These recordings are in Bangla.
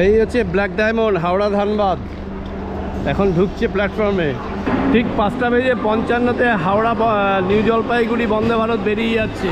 এই হচ্ছে ব্ল্যাক ডায়মন্ড হাওড়া ধানবাদ। এখন ঢুকছে প্ল্যাটফর্মে ঠিক পাঁচটা বেজে পঞ্চান্নতে হাওড়া নিউ জলপাইগুড়ি বন্দে ভারত বেরিয়ে যাচ্ছে।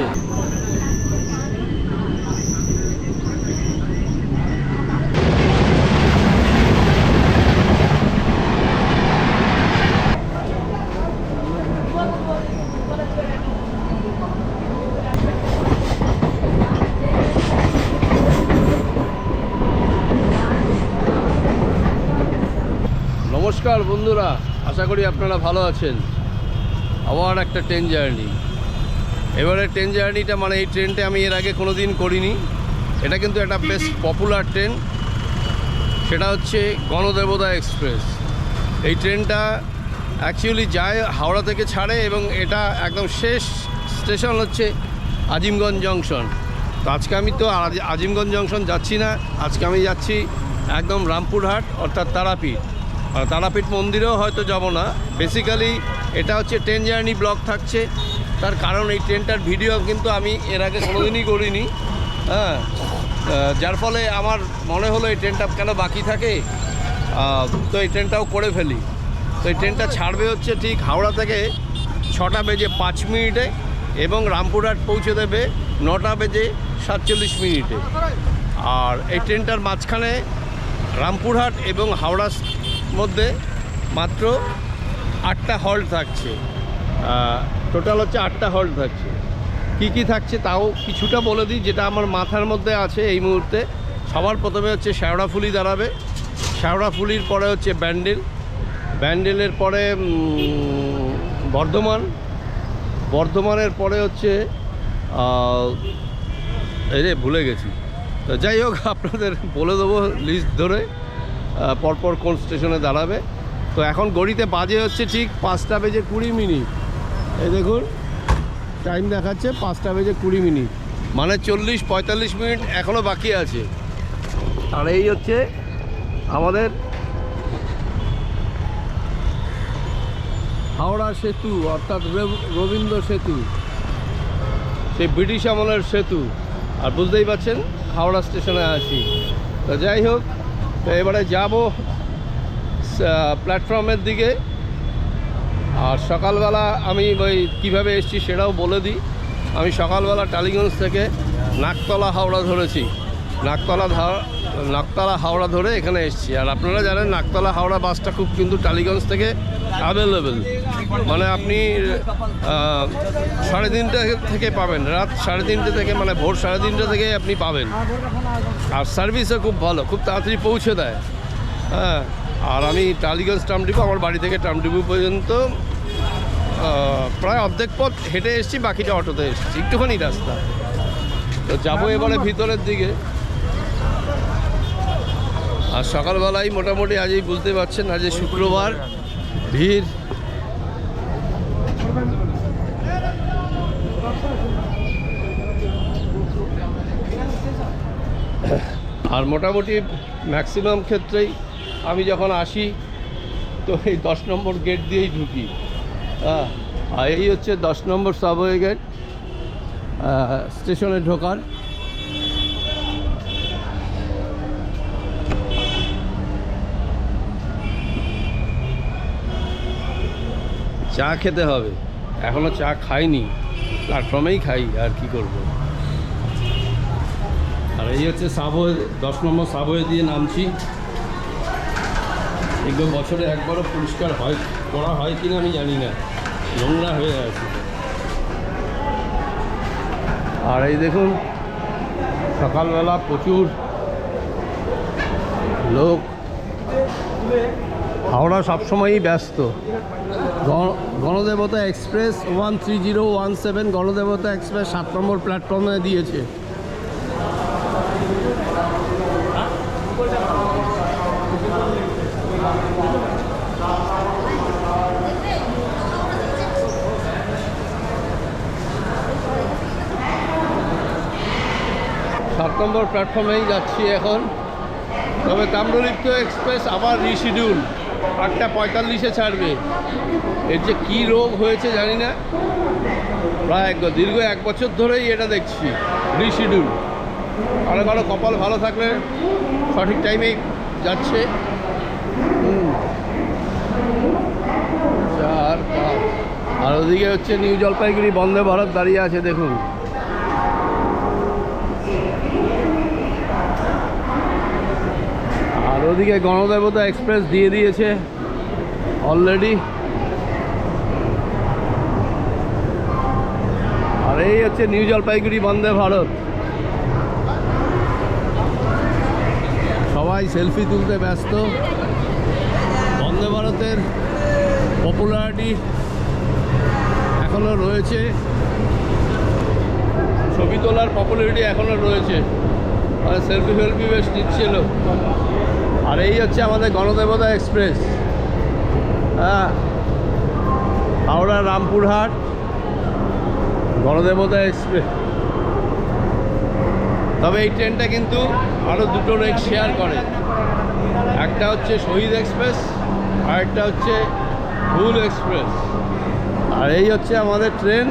আশা করি আপনারা ভালো আছেন। আবার একটা ট্রেন জার্নি। এবারে ট্রেন জার্নিটা মানে এই ট্রেনটা আমি এর আগে কোনো দিন করিনি। এটা কিন্তু একটা বেশ পপুলার ট্রেন। সেটা হচ্ছে গণদেবতা এক্সপ্রেস। এই ট্রেনটা অ্যাকচুয়ালি যায় হাওড়া থেকে ছাড়ে এবং এটা একদম শেষ স্টেশন হচ্ছে আজিমগঞ্জ জংশন। তো আজকে আমি তো আজ- আজিমগঞ্জ জংশন যাচ্ছি না। আজকে আমি যাচ্ছি একদম রামপুরহাট অর্থাৎ তারাপীঠ। তারাপীঠ মন্দিরেও হয়তো যাব না। বেসিক্যালি এটা হচ্ছে ট্রেন জার্নি ব্লক থাকছে। তার কারণ এই ট্রেনটার ভিডিও কিন্তু আমি এর আগে কোনোদিনই করিনি। হ্যাঁ যার ফলে আমার মনে হলো এই ট্রেনটা কেন বাকি থাকে। তো এই ট্রেনটাও করে ফেলি। তো এই ট্রেনটা ছাড়বে হচ্ছে ঠিক হাওড়া থেকে ছটা বেজে পাঁচ মিনিটে এবং রামপুরহাট পৌঁছে দেবে নটা বেজে সাতচল্লিশ মিনিটে। আর এই ট্রেনটার মাঝখানে রামপুরহাট এবং হাওড়ার মধ্যে মাত্র আটটা হল্ট থাকছে। টোটাল হচ্ছে আটটা হল্ট থাকছে। কি কি থাকছে তাও কিছুটা বলে দিই, যেটা আমার মাথার মধ্যে আছে এই মুহূর্তে। সবার প্রথমে হচ্ছে শ্যাওড়াফুলি দাঁড়াবে। শ্যাওড়াফুলির পরে হচ্ছে ব্যান্ডেল। ব্যান্ডেলের পরে বর্ধমান। বর্ধমানের পরে হচ্ছে এই রে ভুলে গেছি। তো যাই হোক, আপনাদের বলে দেবো লিস্ট ধরে। পরপর কোন স্টেশনে দাঁড়াবে। তো এখন গড়িতে বাজে হচ্ছে ঠিক পাঁচটা বেজে কুড়ি মিনিট। এই দেখুন টাইম দেখাচ্ছে পাঁচটা বেজে কুড়ি মিনিট। মানে চল্লিশ পঁয়তাল্লিশ মিনিট এখনও বাকি আছে। আর এই হচ্ছে আমাদের হাওড়া সেতু, অর্থাৎ রব- রবীন্দ্র সেতু। সেই ব্রিটিশ আমলের সেতু। আর বুঝতেই পারছেন, হাওড়া স্টেশনে আছি। তো যাই হোক তো এবারে যাব প্ল্যাটফর্মের দিকে। আর সকালবেলা আমি ওই কীভাবে এসেছি সেটাও বলে দিই। আমি সকালবেলা টালিগঞ্জ থেকে নাকতলা হাওড়া ধরেছি। নাকতলা নাকতলা হাওড়া ধরে এখানে এসেছি। আর আপনারা জানেন, নাকতলা হাওড়া বাসটা খুব কিন্তু টালিগঞ্জ থেকে অ্যাভেলেবেল মানে আপনি সাড়ে তিনটে থেকে পাবেন, রাত সাড়ে তিনটে থেকে মানে ভোর সাড়ে তিনটে থেকে আপনি পাবেন। আর সার্ভিসও খুব ভালো, খুব তাড়াতাড়ি পৌঁছে দেয়। হ্যাঁ আর আমি টালিগঞ্জ ট্রামডিপু আমার বাড়ি থেকে ট্রামডিপু পর্যন্ত প্রায় অর্ধেক পথ হেঁটে এসেছি, বাকিটা অটোতে এসেছি, একটুখানি রাস্তা। তো যাব এবারে ভিতরের দিকে। আর সকালবেলায় মোটামুটি আজই বুঝতে পারছেন আজ শুক্রবার ভিড়। আর মোটামুটি ম্যাক্সিমাম ক্ষেত্রেই আমি যখন আসি, তো এই দশ নম্বর গেট দিয়েই ঢুকি। হ্যাঁ আর এই হচ্ছে দশ নম্বর সাবওয়ে গেট স্টেশনে ঢোকার। চা খেতে হবে। এখনও চা খাইনি প্ল্যাটফর্মেই খাই, আর কি করব? আর এই হচ্ছে সাবওয়ে দশ নম্বর সাবওয়ে দিয়ে নামছি। এগুলো বছরে একবারও পরিষ্কার হয়, করা হয় কিনা আমি জানি না। নোংরা হয়ে আছে। আর এই দেখুন, সকালবেলা প্রচুর লোক। হাওড়া সবসময়ই ব্যস্ত। Ganadevata express one three zero one seven Ganadevata express সাত নম্বর প্ল্যাটফর্মে দিয়েছে। সাত নম্বর প্ল্যাটফর্মেই যাচ্ছি এখন। তবে তাম্রলিপ্ত এক্সপ্রেস আবার রিশিডিউল আটটা পঁয়তাল্লিশে ছাড়বে। এর যে কী রোগ হয়েছে জানি না। প্রায় এক দীর্ঘ এক বছর ধরেই এটা দেখছি। রিশিডিউল কারও কারও কপাল ভালো থাকলে সঠিক টাইমেই যাচ্ছে। আর ওদিকে হচ্ছে নিউ জলপাইগুড়ি, বন্দে ভারত দাঁড়িয়ে আছে, দেখুন। ওদিকে গণদেবতা এক্সপ্রেস দিয়ে দিয়েছে অলরেডি আর এই হচ্ছে নিউ জলপাইগুড়ি বন্দে ভারত সবাই সেলফি তুলতে ব্যস্ত। বন্দে ভারতের পপুলারিটি এখনও রয়েছে। ছবি তোলার পপুলারিটি এখনও রয়েছে। আর সেলফি ফেলফি বেশ নিচ্ছিল। আর এই হচ্ছে আমাদের গণদেবতা এক্সপ্রেস। হ্যাঁ। হাওড়া রামপুরহাট, গণদেবতা এক্সপ্রেস। তবে এই ট্রেনটা কিন্তু আরও দুটো রেক শেয়ার করে। একটা হচ্ছে শহীদ এক্সপ্রেস, আর একটা হচ্ছে হুল এক্সপ্রেস। আর এই হচ্ছে আমাদের ট্রেন।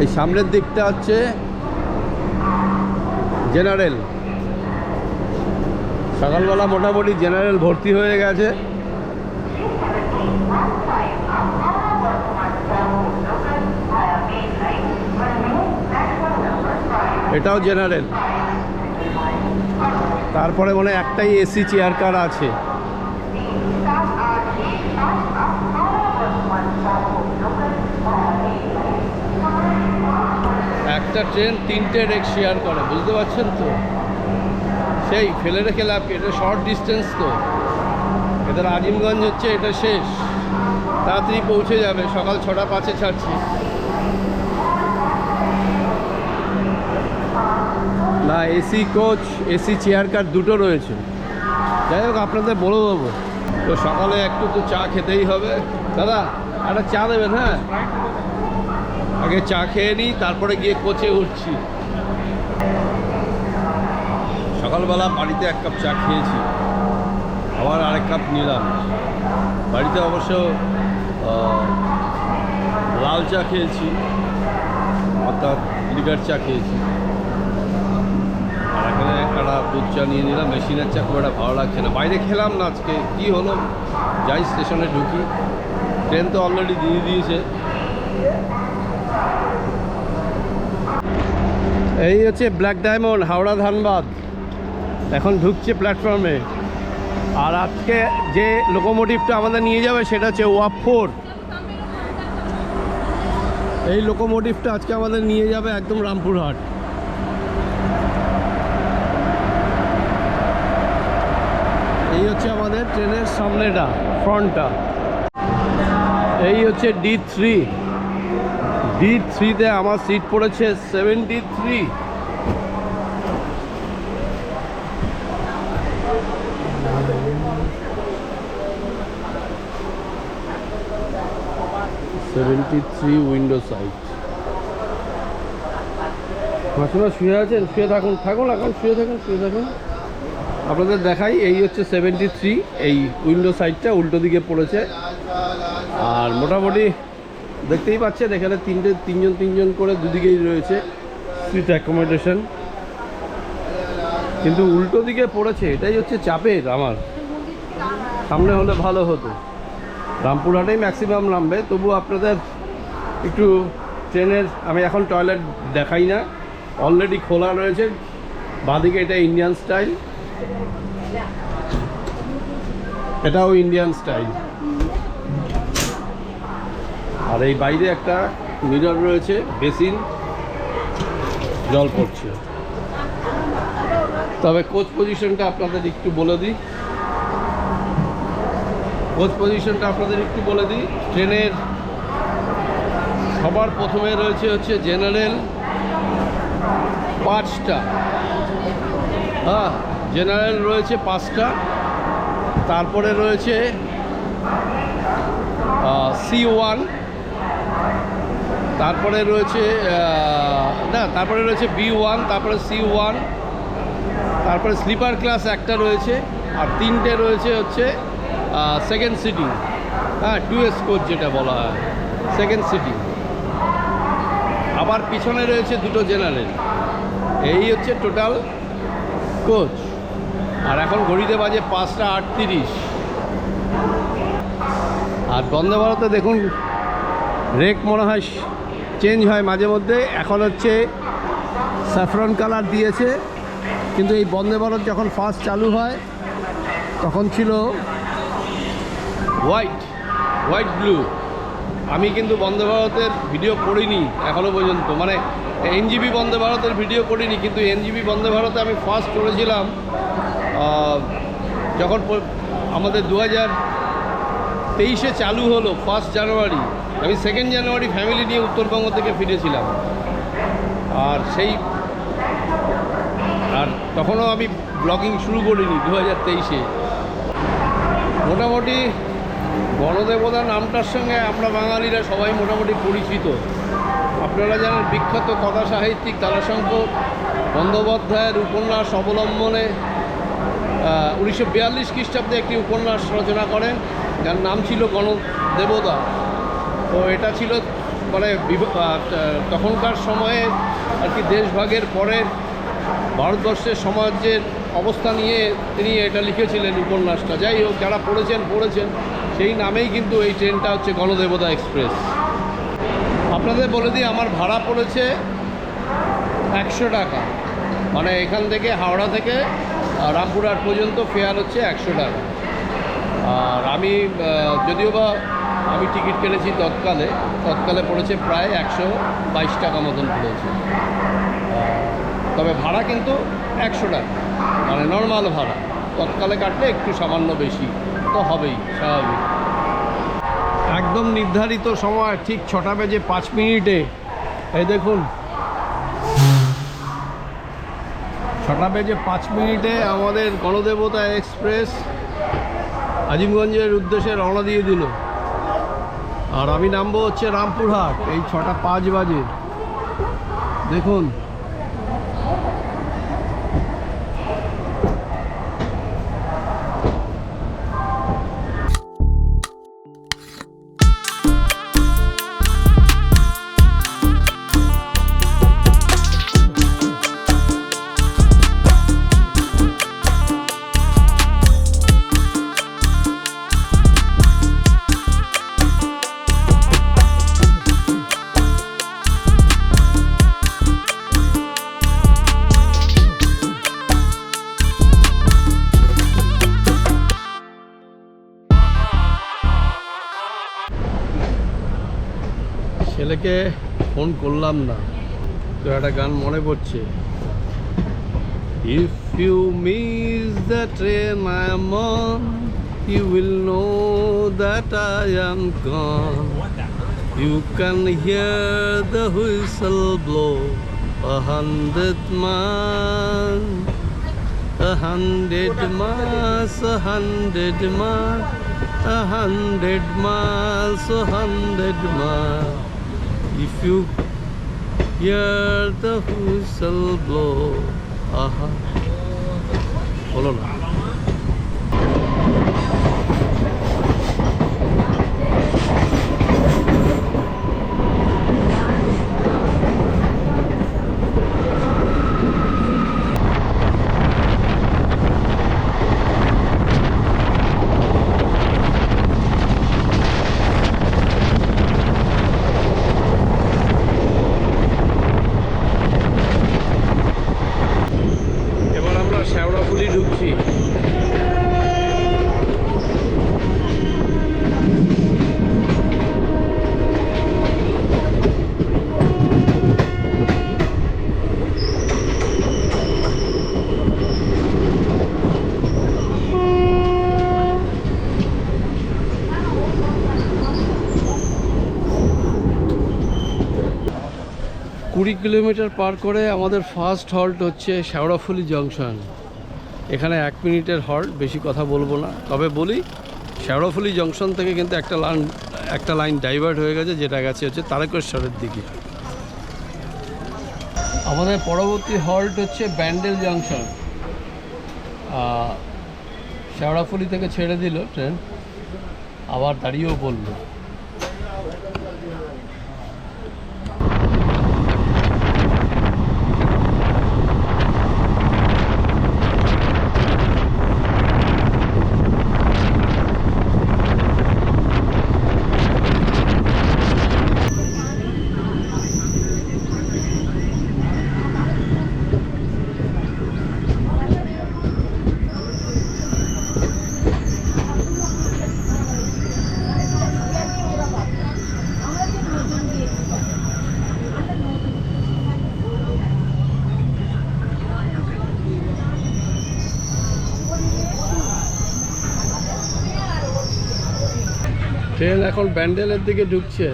এই সামনের দিকটা হচ্ছে জেনারেল। সকালবেলা মোটামুটি জেনারেল ভর্তি হয়ে গেছে। এটাও জেনারেল। তারপরে মনে একটাই এসি চেয়ার কার আছে। একটা ট্রেন তিনটে রেক শেয়ার করে, বুঝতে পারছেন তো? সেই ফেলে রেখে লাভ? এটা শর্ট ডিস্টেন্স তো। এদের আজিমগঞ্জ হচ্ছে, এটা শেষ। তাড়াতাড়ি পৌঁছে যাবে, সকাল ছটা পাঁচে ছাড়ছি। না, AC coach AC chair car দুটো রয়েছে। যাই হোক, আপনাদের বলে দেবো। তো সকালে একটু তো চা খেতেই হবে। দাদা, একটা চা দেবেন হ্যাঁ? আগে চা খেয়ে নিই, তারপরে গিয়ে কোচে উঠছি। সকালবেলা বাড়িতে এক কাপ চা খেয়েছি। আবার আরেক কাপ নিলাম। বাড়িতে অবশ্য লাল চা খেয়েছি অর্থাৎ লিকার চা খেয়েছি। আর এখানে একটা দুধ চা নিয়ে নিলাম। মেশিনের চা খুব একটা ভালো লাগছে না। বাইরে খেলাম না আজকে। কী হলো? যাই স্টেশনে ঢুকি। ট্রেন তো অলরেডি দিয়ে দিয়েছে। এই হচ্ছে ব্ল্যাক ডায়মন্ড, হাওড়া ধানবাদ। এখন ঢুকছে প্ল্যাটফর্মে আর আজকে যে লোকোমোটিভটা আমাদের নিয়ে যাবে, সেটা হচ্ছে ওয়াপ ফোর এই লোকোমোটিভটা আজকে আমাদের নিয়ে যাবে একদম রামপুরহাট। এই হচ্ছে আমাদের ট্রেনের সামনেটা, ফ্রন্টটা। এই হচ্ছে ডি থ্রি ডি থ্রিতে আমার সিট পড়েছে seventy three seventy three window side মাসিমা, শুয়ে আছেন? শুয়ে থাকুন। থাকুন এখন, শুয়ে থাকুন শুয়ে থাকুন। আপনাদের দেখাই, এই হচ্ছে সেভেন্টি থ্রি এই উইন্ডো সাইডটা উল্টো দিকে পড়েছে। আর মোটামুটি দেখতেই পাচ্ছেন, এখানে তিনটে, তিনজন তিনজন করে দুদিকেই রয়েছে সিট অ্যাকোমোডেশন কিন্তু উল্টো দিকে পড়েছে, এটাই হচ্ছে চাপের আমার। সামনে হলে ভালো হতো। রামপুরহাটেই ম্যাক্সিমাম নামবে। তবু আপনাদের একটু ট্রেনের, আমি এখন টয়লেট দেখাই না। অলরেডি খোলা রয়েছে। বাঁদিকে এটা ইন্ডিয়ান স্টাইল এটাও ইন্ডিয়ান স্টাইল আর এই বাইরে একটা মিরর রয়েছে, বেসিন। জল পড়ছে। তবে কোচ পজিশনটা আপনাদের একটু বলে দিই। কোচ পজিশনটা আপনাদের একটু বলে দিই। ট্রেনের সবার প্রথমে রয়েছে হচ্ছে জেনারেল পাঁচটা। হ্যাঁ জেনারেল রয়েছে পাঁচটা। তারপরে রয়েছে সি ওয়ান। তারপরে রয়েছে না, তারপরে রয়েছে বি ওয়ান, তারপরে সি ওয়ান, তারপরে স্লিপার ক্লাস একটা রয়েছে, আর তিনটে রয়েছে হচ্ছে সেকেন্ড সিটি হ্যাঁ টু এস কোচ যেটা বলা হয়। সেকেন্ড সিটি আবার পিছনে রয়েছে দুটো জেনারেল এই হচ্ছে টোটাল কোচ আর এখন ঘড়িতে বাজে পাঁচটা আটত্রিশ। আর বন্দে ভারতে দেখুন রেক মনে হয় চেঞ্জ হয় মাঝে মধ্যে। এখন হচ্ছে স্যাফরন কালার দিয়েছে। কিন্তু এই বন্দে ভারত যখন ফার্স্ট চালু হয়, তখন ছিল হোয়াইট হোয়াইট ব্লু আমি কিন্তু বন্দে ভারতের ভিডিও করিনি এখনও পর্যন্ত। মানে এনজিবি বন্দে ভারতের ভিডিও করিনি, কিন্তু এনজিবি বন্দে ভারতে আমি ফার্স্ট করেছিলাম যখন আমাদের দু হাজার তেইশে চালু হলো ফার্স্ট জানুয়ারি। আমি সেকেন্ড জানুয়ারি ফ্যামিলি নিয়ে উত্তরবঙ্গ থেকে ফিরেছিলাম। আর সেই, আর তখনও আমি ব্লগিং শুরু করিনি দু হাজার তেইশে। মোটামুটি গণদেবতা নামটার সঙ্গে আমরা বাঙালিরা সবাই মোটামুটি পরিচিত। আপনারা জানেন বিখ্যাত কথা সাহিত্যিক তারাশঙ্কর বন্দ্যোপাধ্যায়ের উপন্যাস অবলম্বনে উনিশশো বিয়াল্লিশ খ্রিস্টাব্দে একটি উপন্যাস রচনা করেন, যার নাম ছিল গণদেবতা। তো এটা ছিল মানে তখনকার সময়ে আর কি দেশভাগের পরে ভারতবর্ষের সমাজের অবস্থা নিয়ে তিনি এটা লিখেছিলেন উপন্যাসটা। যাই হোক, যারা পড়েছেন পড়েছেন, সেই নামেই কিন্তু এই ট্রেনটা হচ্ছে গণদেবতা এক্সপ্রেস। আপনাদের বলে দিই, আমার ভাড়া পড়েছে একশো টাকা। মানে এখান থেকে হাওড়া থেকে রামপুরহাট পর্যন্ত ফেয়ার হচ্ছে একশো টাকা। আর আমি যদিও বা আমি টিকিট কেটেছি তৎকালে তৎকালে পড়েছে প্রায় একশো বাইশ টাকা মতন পড়েছে। তবে ভাড়া কিন্তু একশো টাকা। মানে নর্মাল ভাড়া। তৎকালে কাটলে একটু সামান্য বেশি। তো হবেই, স্বাভাবিক। একদম নির্ধারিত সময়, ঠিক ছটা বেজে পাঁচ মিনিটে। এই দেখুন। ছটা বেজে পাঁচ মিনিটে আমাদের গণদেবতা এক্সপ্রেস আজিমগঞ্জের উদ্দেশ্যে রওনা দিয়ে দিল। আর আমি নামবো হচ্ছে রামপুরহাট, এই ছটা পাঁচ বাজে। দেখুন। ফোন করলাম না তো একটা গান মনে পড়ছে if you miss the train I'm on you will know that I'm gone you can hear the whistle blow a hundred man a hundred miles a hundred miles a hundred miles a hundred miles if you Hear the whistle blow. Aha. Olur mu? Kilometre পার করে আমাদের ফার্স্ট হল্ট হচ্ছে শেওড়াফুলি জংশন এখানে এক মিনিটের হল্ট বেশি কথা বলব না। তবে বলি শেওড়াফুলি জংশন থেকে কিন্তু একটা লাইন একটা লাইন ডাইভার্ট হয়ে গেছে, যেটা গেছে হচ্ছে তারকেশ্বরের দিকে। আমাদের পরবর্তী হল্ট হচ্ছে ব্যান্ডেল জংশন শেওড়াফুলি থেকে ছেড়ে দিল ট্রেন, আবার দাঁড়িয়েও পড়ল ট্রেন এখন ব্যান্ডেলের দিকে ঢুকছে।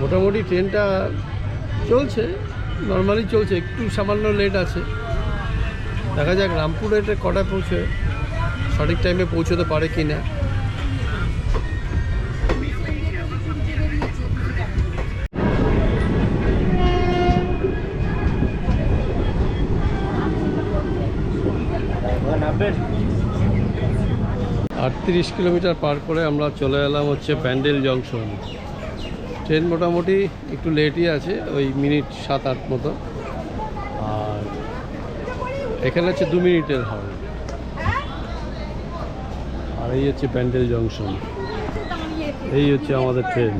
মোটামুটি ট্রেনটা চলছে, নর্মালি চলছে, একটু সামান্য লেট আছে। দেখা যাক রামপুরে এটা কটায় পৌঁছে, সঠিক টাইমে পৌঁছতে পারে কি না আটত্রিশ কিলোমিটার পার করে আমরা চলে এলাম হচ্ছে প্যান্ডেল জংশন। ট্রেন মোটামুটি একটু লেটই আছে, ওই মিনিট সাত আট মতো। আর এখানে হচ্ছে দু মিনিটের হল আর এই হচ্ছে প্যান্ডেল জংশন। এই হচ্ছে আমাদের ট্রেন।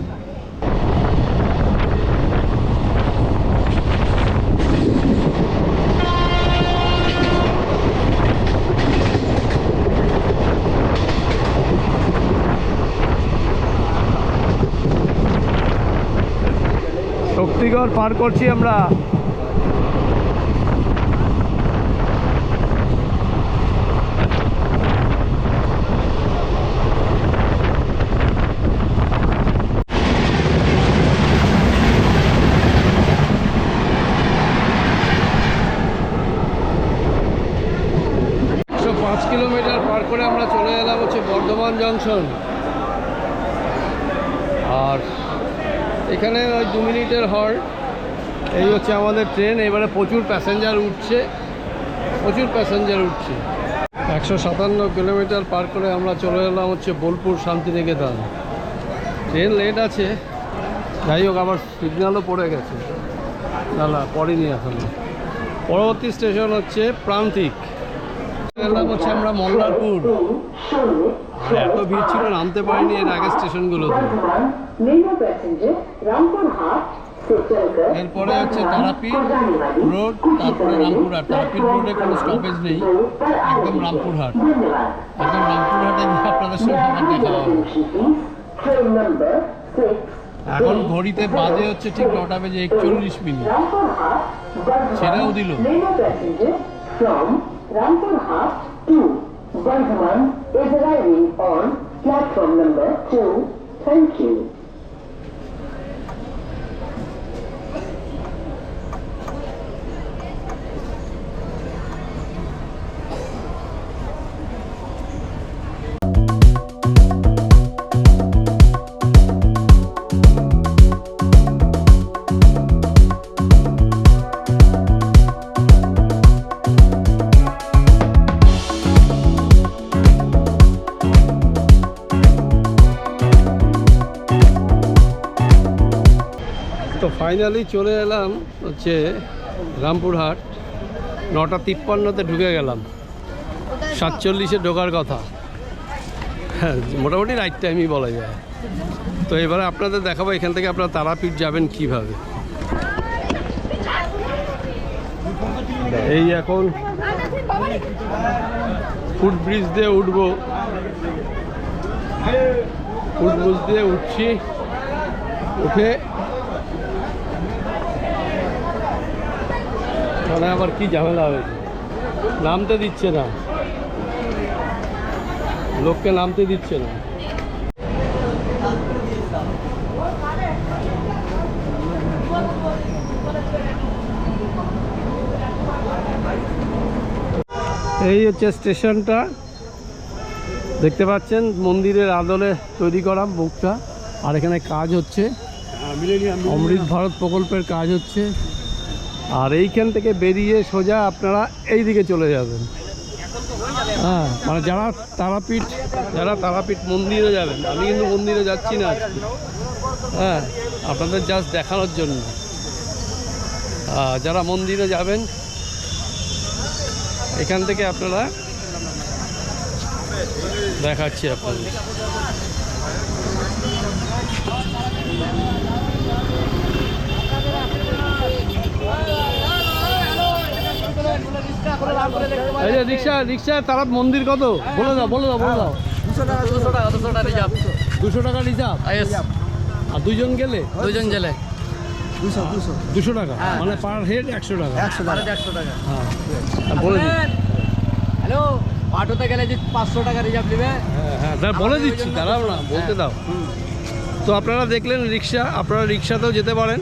শক্তিগড় পার করছি আমরা। পাঁচ কিলোমিটার পার করে আমরা চলে এলাম হচ্ছে বর্ধমান জংশন আর এখানে ওই দু মিনিটের হল্ট এই হচ্ছে আমাদের ট্রেন, এবারে প্রচুর প্যাসেঞ্জার উঠছে। প্রচুর প্যাসেঞ্জার উঠছে। একশো সাতান্ন কিলোমিটার পার করে আমরা চলে এলাম হচ্ছে বোলপুর শান্তিনিকেতন। ট্রেন লেট আছে। যাই হোক, আবার সিগন্যালও পড়ে গেছে। না না, পড়েনি এখন। পরবর্তী স্টেশন হচ্ছে প্রান্তিক। এলাম হচ্ছে আমরা মল্লারপুর। এত ভিড় ছিল, নামতে পারিনি এর আগে স্টেশনগুলোতে। এরপরে হচ্ছে তারাপীঠ রোড, তারপরে রামপুরহাট। তারাপীঠ রোডে কোনো স্টপেজ নেই, একদম রামপুরহাট। একদম রামপুরহাটে গিয়ে আপনাদের সঙ্গে আমার দেখা হবে। এখন ঘড়িতে বাজে হচ্ছে ঠিক নটা বেজে একচল্লিশ মিনিট। ছেড়েও দিল। Rampurhat to Gentlemen, is arriving on platform number 2. Thank you. Finally চলে এলাম হচ্ছে রামপুরহাট। নটা তিপ্পান্নতে ঢুকে গেলাম। সাতচল্লিশে ঢোকার কথা। হ্যাঁ মোটামুটি রাইট টাইমই বলা যায়। তো এবারে আপনাদের দেখাবো এখান থেকে আপনারা তারাপীঠ যাবেন কীভাবে। এই এখন ফুট ব্রিজ দিয়ে উঠবো। ফুট ব্রিজ দিয়ে উঠছি। উঠে মানে আবার কি ঝামেলা হয়েছে? নামতে দিচ্ছে না। লোককে নামতে দিচ্ছে না। এই হচ্ছে স্টেশনটা। দেখতে পাচ্ছেন মন্দিরের আদলে তৈরি করা বুকটা আর এখানে কাজ হচ্ছে। অমৃত ভারত প্রকল্পের কাজ হচ্ছে। আর এইখান থেকে বেরিয়ে সোজা আপনারা এই দিকে চলে যাবেন। হ্যাঁ মানে যারা তারাপীঠ যারা তারাপীঠ মন্দিরে যাবেন, আমি কিন্তু মন্দিরে যাচ্ছি না আজকে। হ্যাঁ আপনাদের জাস্ট দেখানোর জন্য। যারা মন্দিরে যাবেন, এখান থেকে আপনারা দেখাচ্ছি আপনাদের। এই যে রিক্সা রিক্সা তারা মন্দির কত? বলে দাও বলে দাও বলে দাও। দুশো টাকা দুশো টাকা রিজার্ভ? দুশো টাকা রিজার্ভ আর দুজন গেলে? দুজন জেলে দুশো টাকা? হ্যাঁ। মানে পার হেড একশো টাকা। একশো টাকা। একশো টাকা। হ্যাঁ। বলে হ্যালো? অটোতে গেলে যে পাঁচশো টাকা রিজার্ভ নেবে? হ্যাঁ হ্যাঁ বলে দিচ্ছি দাঁড়াও না হ্যাঁ। বলতে দাও। তো আপনারা দেখলেন রিক্সা আপনারা রিক্সাতেও যেতে পারেন।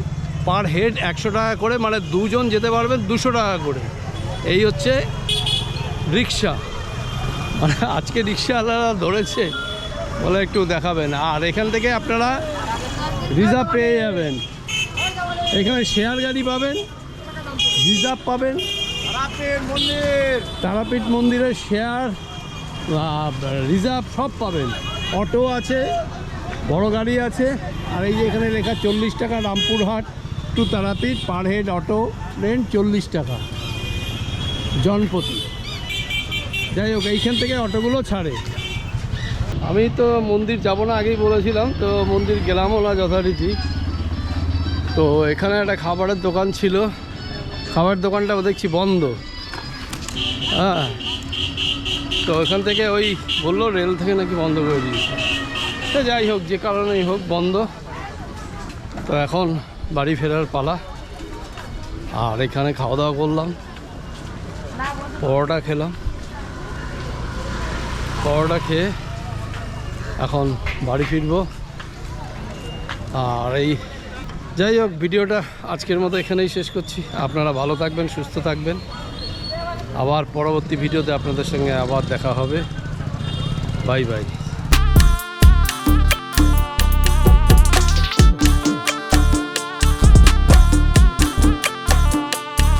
পার হেড একশো টাকা করে মানে দুজন যেতে পারবেন দুশো টাকা করে। এই হচ্ছে রিক্সা। মানে আজকে রিক্সাওয়ালারা ধরেছে, বলে একটু দেখাবেন। আর এখান থেকে আপনারা রিজার্ভ পেয়ে যাবেন। এখানে শেয়ার গাড়ি পাবেন রিজার্ভ পাবেন। মন্দির তারাপীঠ মন্দিরের শেয়ার রিজার্ভ সব পাবেন। অটো আছে, বড় গাড়ি আছে। আর এই যে এখানে লেখা চল্লিশ টাকা Rampurhat to Tarapith, per head auto, rent চল্লিশ টাকা। জনপ্রতি যাই হোক, এইখান থেকে অটোগুলো ছাড়ে। আমি তো মন্দির যাব না, আগেই বলেছিলাম, তো মন্দির গেলামও না যথারীতি। তো এখানে একটা খাবারের দোকান ছিল। খাবার দোকানটা দেখছি বন্ধ। হ্যাঁ। তো ওখান থেকে ওই বলল রেল থেকে নাকি বন্ধ করে দিয়েছে। যাই হোক, যে কারণেই হোক, বন্ধ। তো এখন বাড়ি ফেরার পালা। আর এখানে খাওয়া দাওয়া করলাম। পরোটা খেলাম। পরোটা খেয়ে এখন বাড়ি ফিরবো। আর এই যাই হোক, ভিডিওটা আজকের মতো এখানেই শেষ করছি। আপনারা ভালো থাকবেন, সুস্থ থাকবেন। আবার পরবর্তী ভিডিওতে আপনাদের সঙ্গে আবার দেখা হবে। Bye bye.